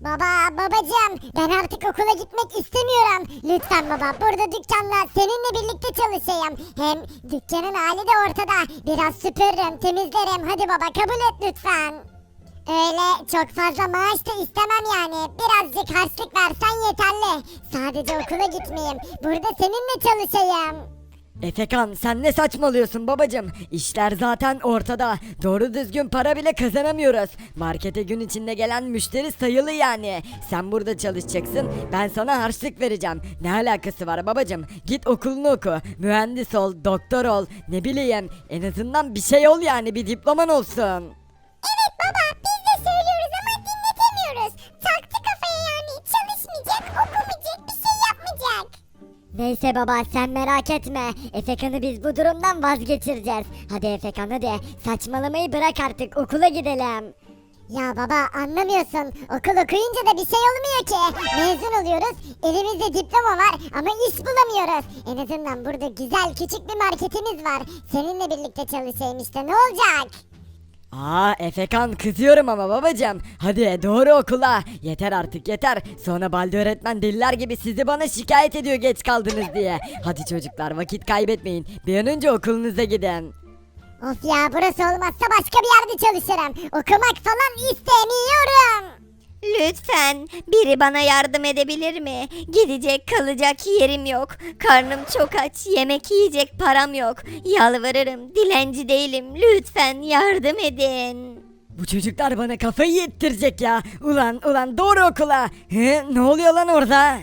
Baba babacığım ben artık okula gitmek istemiyorum. Lütfen baba burada dükkanda seninle birlikte çalışayım. Hem dükkanın hali de ortada. Biraz süpürürüm temizlerim. Hadi baba kabul et lütfen. Öyle çok fazla maaş da istemem yani. Birazcık harçlık versen yeterli. Sadece okula gitmeyeyim. Burada seninle çalışayım. Efekan sen ne saçmalıyorsun babacım? İşler zaten ortada. Doğru düzgün para bile kazanamıyoruz. Markete gün içinde gelen müşteri sayılı yani. Sen burada çalışacaksın. Ben sana harçlık vereceğim. Ne alakası var babacım? Git okulunu oku. Mühendis ol, doktor ol. Ne bileyim. En azından bir şey ol yani. Bir diploman olsun. Neyse baba sen merak etme. Efekan'ı biz bu durumdan vazgeçireceğiz. Hadi Efekan hadi saçmalamayı bırak artık okula gidelim. Ya baba anlamıyorsun. Okul okuyunca da bir şey olmuyor ki. Mezun oluyoruz. Elimizde diploma var ama iş bulamıyoruz. En azından burada güzel küçük bir marketimiz var. Seninle birlikte çalışayım işte ne olacak? Aa Efekan kızıyorum ama babacım. Hadi doğru okula. Yeter artık yeter. Sonra Balde öğretmen deliler gibi sizi bana şikayet ediyor geç kaldınız diye. Hadi çocuklar vakit kaybetmeyin. Bir an önce okulunuza gidin. Of ya burası olmazsa başka bir yerde çalışırım. Okumak falan istemiyorum. Lütfen biri bana yardım edebilir mi? Gidecek kalacak yerim yok. Karnım çok aç. Yemek yiyecek param yok. Yalvarırım. Dilenci değilim. Lütfen yardım edin. Bu çocuklar bana kafayı yettirecek ya. Ulan ulan doğru okula. He, ne oluyor lan orada?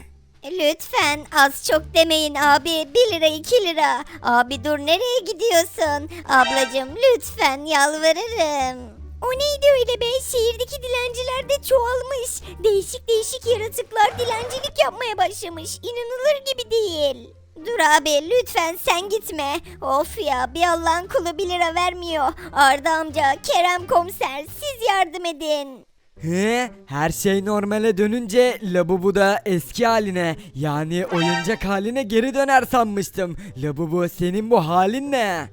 Lütfen az çok demeyin abi. 1 lira 2 lira. Abi dur nereye gidiyorsun? Ablacım lütfen yalvarırım. O neydi öyle be? Şehirdeki dilenciler de çoğalmış. Değişik değişik yaratıklar dilencilik yapmaya başlamış. İnanılır gibi değil. Dur abi lütfen sen gitme. Of ya bir Allah'ın kulu 1 lira vermiyor. Arda amca, Kerem komiser siz yardım edin. He, her şey normale dönünce Labubu da eski haline yani oyuncak haline geri döner sanmıştım. Labubu senin bu halin ne?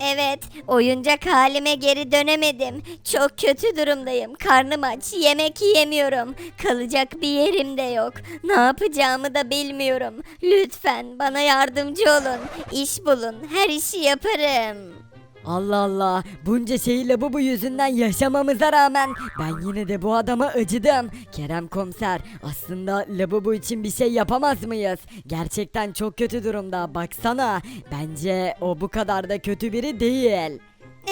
Evet, oyuncak halime geri dönemedim. Çok kötü durumdayım. Karnım aç, yemek yiyemiyorum. Kalacak bir yerim de yok. Ne yapacağımı da bilmiyorum. Lütfen bana yardımcı olun. İş bulun, her işi yaparım. Allah Allah bunca şeyi bu yüzünden yaşamamıza rağmen ben yine de bu adama acıdım. Kerem komiser aslında Labubu için bir şey yapamaz mıyız? Gerçekten çok kötü durumda baksana. Bence o bu kadar da kötü biri değil.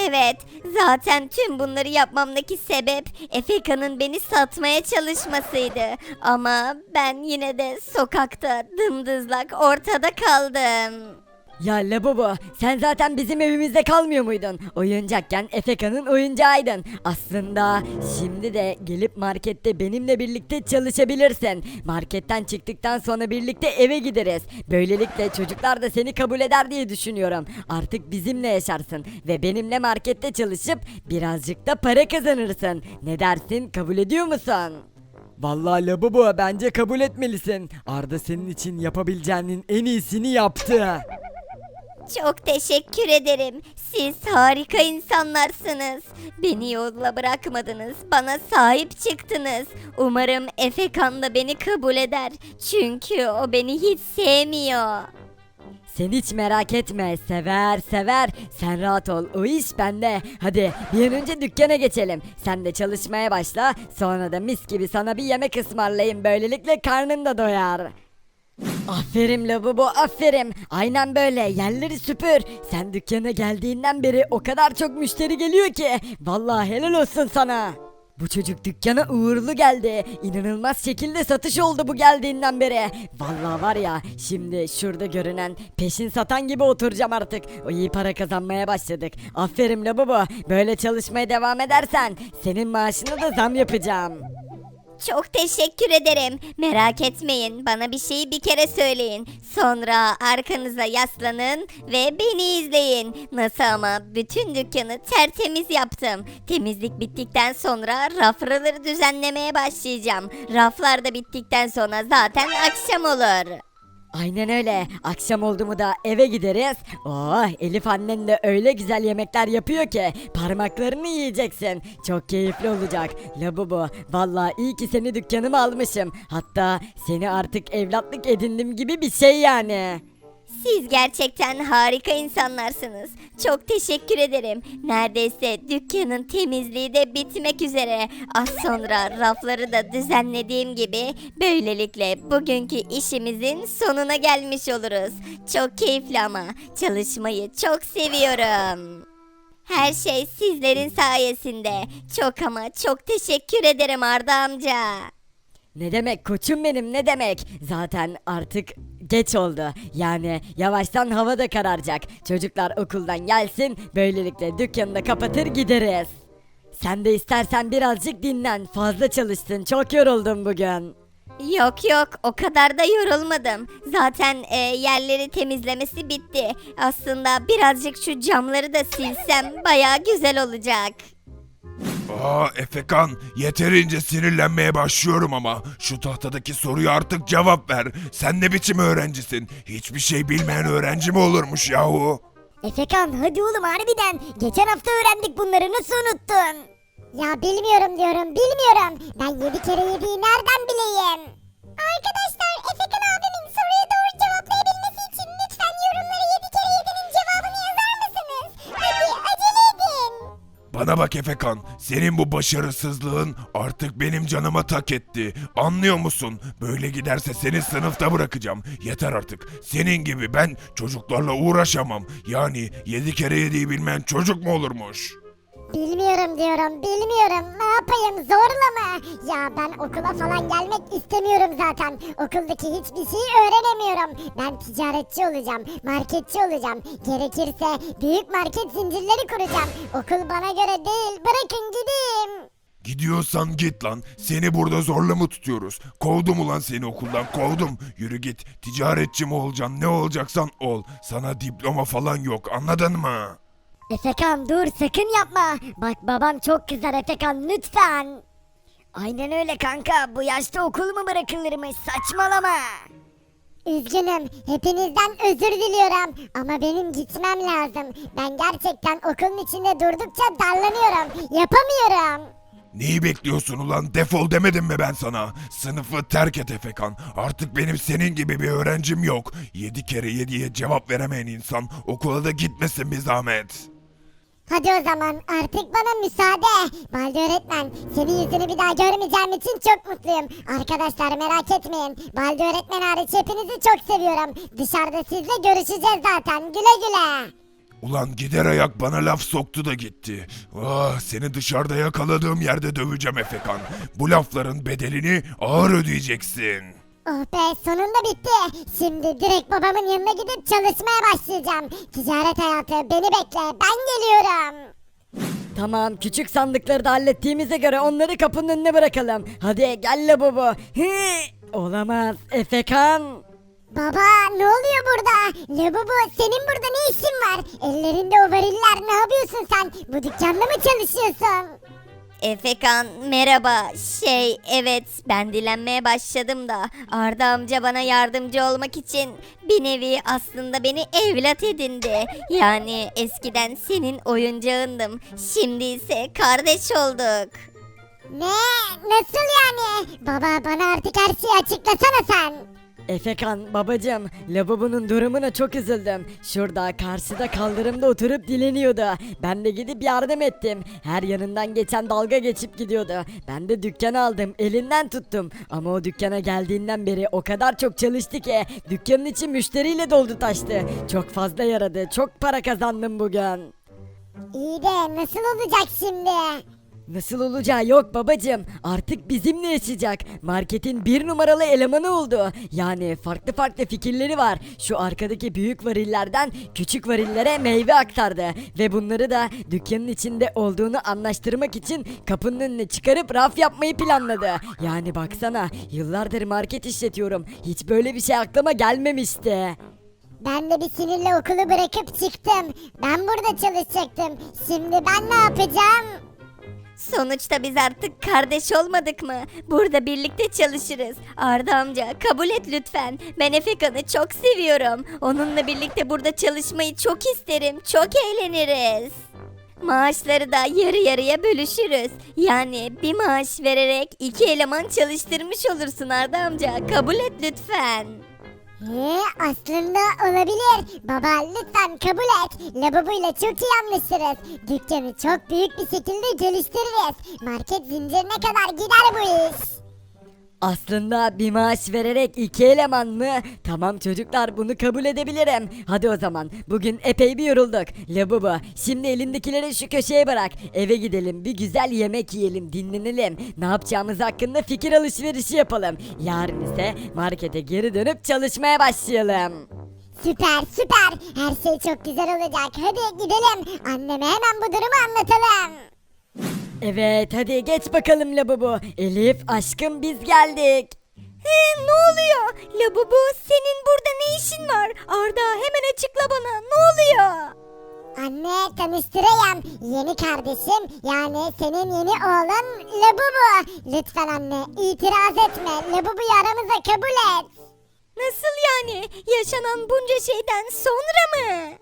Evet, zaten tüm bunları yapmamdaki sebep Efeka'nın beni satmaya çalışmasıydı. Ama ben yine de sokakta dımdızlak ortada kaldım. Ya Labubu sen zaten bizim evimizde kalmıyor muydun? Oyuncakken Efeka'nın oyuncağıydın. Aslında şimdi de gelip markette benimle birlikte çalışabilirsin. Marketten çıktıktan sonra birlikte eve gideriz. Böylelikle çocuklar da seni kabul eder diye düşünüyorum. Artık bizimle yaşarsın ve benimle markette çalışıp birazcık da para kazanırsın. Ne dersin kabul ediyor musun? Vallahi Labubu bence kabul etmelisin. Arda senin için yapabileceğinin en iyisini yaptı. Çok teşekkür ederim. Siz harika insanlarsınız. Beni yolda bırakmadınız. Bana sahip çıktınız. Umarım Efekan da beni kabul eder. Çünkü o beni hiç sevmiyor. Sen hiç merak etme sever sever sen rahat ol o iş bende hadi bir an önce dükkana geçelim sen de çalışmaya başla sonra da mis gibi sana bir yemek ısmarlayayım böylelikle karnın da doyar. Aferin lavabo aferin aynen böyle yerleri süpür sen dükkana geldiğinden beri o kadar çok müşteri geliyor ki vallahi helal olsun sana. Bu çocuk dükkana uğurlu geldi. İnanılmaz şekilde satış oldu bu geldiğinden beri. Vallahi var ya şimdi şurada görünen peşin satan gibi oturacağım artık. O iyi para kazanmaya başladık. Aferin la baba. Böyle çalışmaya devam edersen senin maaşına da zam yapacağım. Çok teşekkür ederim. Merak etmeyin. Bana bir şeyi bir kere söyleyin. Sonra arkanıza yaslanın ve beni izleyin. Nasıl ama bütün dükkanı tertemiz yaptım. Temizlik bittikten sonra rafları düzenlemeye başlayacağım. Raflar da bittikten sonra zaten akşam olur. Aynen öyle. Akşam oldu mu da eve gideriz. Oh Elif annen de öyle güzel yemekler yapıyor ki parmaklarını yiyeceksin. Çok keyifli olacak. Labubu vallahi iyi ki seni dükkanıma almışım. Hatta seni artık evlatlık edindim gibi bir şey yani. Siz gerçekten harika insanlarsınız. Çok teşekkür ederim. Neredeyse dükkanın temizliği de bitmek üzere. Az sonra rafları da düzenlediğim gibi böylelikle bugünkü işimizin sonuna gelmiş oluruz. Çok keyifli ama çalışmayı çok seviyorum. Her şey sizlerin sayesinde. Çok ama çok teşekkür ederim Arda amca. Ne demek koçum benim ne demek? Zaten artık geç oldu. Yani yavaştan hava da kararacak. Çocuklar okuldan gelsin böylelikle dükkanı da kapatır gideriz. Sen de istersen birazcık dinlen. Fazla çalıştın. Çok yoruldum bugün. Yok yok o kadar da yorulmadım. Zaten e, yerleri temizlemesi bitti. Aslında birazcık şu camları da silsem baya güzel olacak. Aa Efekan yeterince sinirlenmeye başlıyorum ama şu tahtadaki soruyu artık cevap ver. Sen ne biçim öğrencisin? Hiçbir şey bilmeyen öğrenci mi olurmuş yahu? Efekan hadi oğlum harbiden. Geçen hafta öğrendik bunları nasıl unuttun? Ya bilmiyorum diyorum bilmiyorum. Ben yedi kere yediği nereden bileyim? Arkadaşlar Bana bak Efekan, senin bu başarısızlığın artık benim canıma tak etti. Anlıyor musun? Böyle giderse seni sınıfta bırakacağım. Yeter artık. Senin gibi ben çocuklarla uğraşamam. Yani yedi kere yediği bilmeyen çocuk mu olurmuş? Bilmiyorum diyorum, bilmiyorum. Ne yapayım, zorla mı? Ya ben okula falan gelmek istemiyorum zaten. Okuldaki hiçbir şeyi öğrenemiyorum. Ben ticaretçi olacağım, marketçi olacağım. Gerekirse büyük market zincirleri kuracağım. Okul bana göre değil, bırakın gideyim. Gidiyorsan git lan. Seni burada zorla mı tutuyoruz? Kovdum ulan seni okuldan kovdum. Yürü git. Ticaretçi mi olacaksın ne olacaksan ol. Sana diploma falan yok anladın mı? Efekan dur, sakın yapma. Bak babam çok kızar Efekan, lütfen. Aynen öyle kanka. Bu yaşta okul mu bırakılırmış? Saçmalama. Üzgünüm. Hepinizden özür diliyorum. Ama benim gitmem lazım. Ben gerçekten okulun içinde durdukça darlanıyorum. Yapamıyorum. Neyi bekliyorsun ulan defol demedim mi ben sana? Sınıfı terk et Efekan. Artık benim senin gibi bir öğrencim yok. Yedi kere yediye cevap veremeyen insan okula da gitmesin bir zahmet. Hadi o zaman artık bana müsaade. Baldi öğretmen senin yüzünü bir daha görmeyeceğim için çok mutluyum. Arkadaşlar merak etmeyin. Baldi öğretmen hariç hepinizi çok seviyorum. Dışarıda sizle görüşeceğiz zaten. Güle güle. Ulan gider ayak bana laf soktu da gitti. Ah seni dışarıda yakaladığım yerde döveceğim Efekan. Bu lafların bedelini ağır ödeyeceksin. Oh be sonunda bitti. Şimdi direkt babamın yanına gidip çalışmaya başlayacağım. Ticaret hayatı beni bekle. Ben geliyorum. Tamam küçük sandıkları da hallettiğimize göre onları kapının önüne bırakalım. Hadi gel Labubu. Hı, Olamaz Efekan. Baba ne oluyor burada? Labubu senin burada ne işin var? Ellerinde o variller ne yapıyorsun sen? Bu dükkanda mı çalışıyorsun? Efekan merhaba. Şey evet ben dilenmeye başladım da Arda amca bana yardımcı olmak için bir nevi aslında beni evlat edindi. Yani eskiden senin oyuncağındım. Şimdi ise kardeş olduk. Ne? Nasıl yani? Baba bana artık her şeyi açıklasana sen. Efekan babacım Labubu'nun durumuna çok üzüldüm. Şurada karşıda kaldırımda oturup dileniyordu. Ben de gidip yardım ettim. Her yanından geçen dalga geçip gidiyordu. Ben de dükkan aldım elinden tuttum. Ama o dükkana geldiğinden beri o kadar çok çalıştı ki dükkanın içi müşteriyle doldu taştı. Çok fazla yaradı çok para kazandım bugün. İyi de nasıl olacak şimdi? Nasıl olacağı yok babacım. Artık bizimle yaşayacak. Marketin bir numaralı elemanı oldu. Yani farklı farklı fikirleri var. Şu arkadaki büyük varillerden küçük varillere meyve aktardı. Ve bunları da dükkanın içinde olduğunu anlaştırmak için kapının önüne çıkarıp raf yapmayı planladı. Yani baksana yıllardır market işletiyorum. Hiç böyle bir şey aklıma gelmemişti. Ben de bir sinirle okulu bırakıp çıktım. Ben burada çalışacaktım. Şimdi ben ne yapacağım? Sonuçta biz artık kardeş olmadık mı? Burada birlikte çalışırız. Arda amca kabul et lütfen. Ben Efekan'ı çok seviyorum. Onunla birlikte burada çalışmayı çok isterim. Çok eğleniriz. Maaşları da yarı yarıya bölüşürüz. Yani bir maaş vererek iki eleman çalıştırmış olursun Arda amca. Kabul et lütfen. Ee, aslında olabilir. Baba lütfen kabul et. Lavabuyla çok iyi anlaşırız. Dükkanı çok büyük bir şekilde geliştiririz. Market zincirine kadar gider bu iş. Aslında bir maaş vererek iki eleman mı? Tamam çocuklar bunu kabul edebilirim. Hadi o zaman bugün epey bir yorulduk. Labubu şimdi elindekileri şu köşeye bırak. Eve gidelim bir güzel yemek yiyelim dinlenelim. Ne yapacağımız hakkında fikir alışverişi yapalım. Yarın ise markete geri dönüp çalışmaya başlayalım. Süper süper. Her şey çok güzel olacak. Hadi gidelim. Anneme hemen bu durumu anlatalım. Evet hadi geç bakalım Labubu. Elif aşkım biz geldik. He, ne oluyor? Labubu senin burada ne işin var? Arda hemen açıkla bana. Ne oluyor? Anne tanıştırayım. Yeni kardeşim yani senin yeni oğlun Labubu. Lütfen anne itiraz etme. Labubu'yu aramıza kabul et. Nasıl yani? Yaşanan bunca şeyden sonra mı?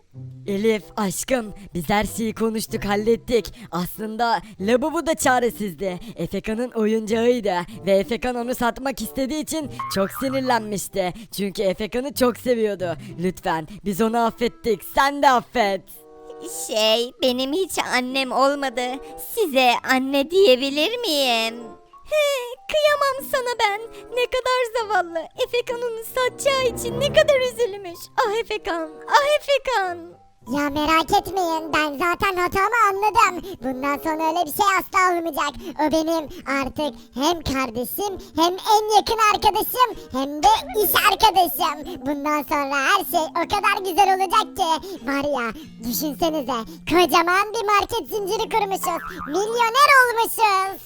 Elif aşkım biz her şeyi konuştuk hallettik. Aslında Labubu da çaresizdi. Efekan'ın oyuncağıydı ve Efekan onu satmak istediği için çok sinirlenmişti. Çünkü Efekan'ı çok seviyordu. Lütfen biz onu affettik sen de affet. Şey, benim hiç annem olmadı. Size anne diyebilir miyim? He, kıyamam sana ben. Ne kadar zavallı. Efekan onu satacağı için ne kadar üzülmüş. Ah Efekan, ah Efekan. Ya merak etmeyin ben zaten hatamı anladım. Bundan sonra öyle bir şey asla olmayacak. O benim artık hem kardeşim hem en yakın arkadaşım hem de iş arkadaşım. Bundan sonra her şey o kadar güzel olacak ki. Var ya düşünsenize kocaman bir market zinciri kurmuşuz. Milyoner olmuşuz.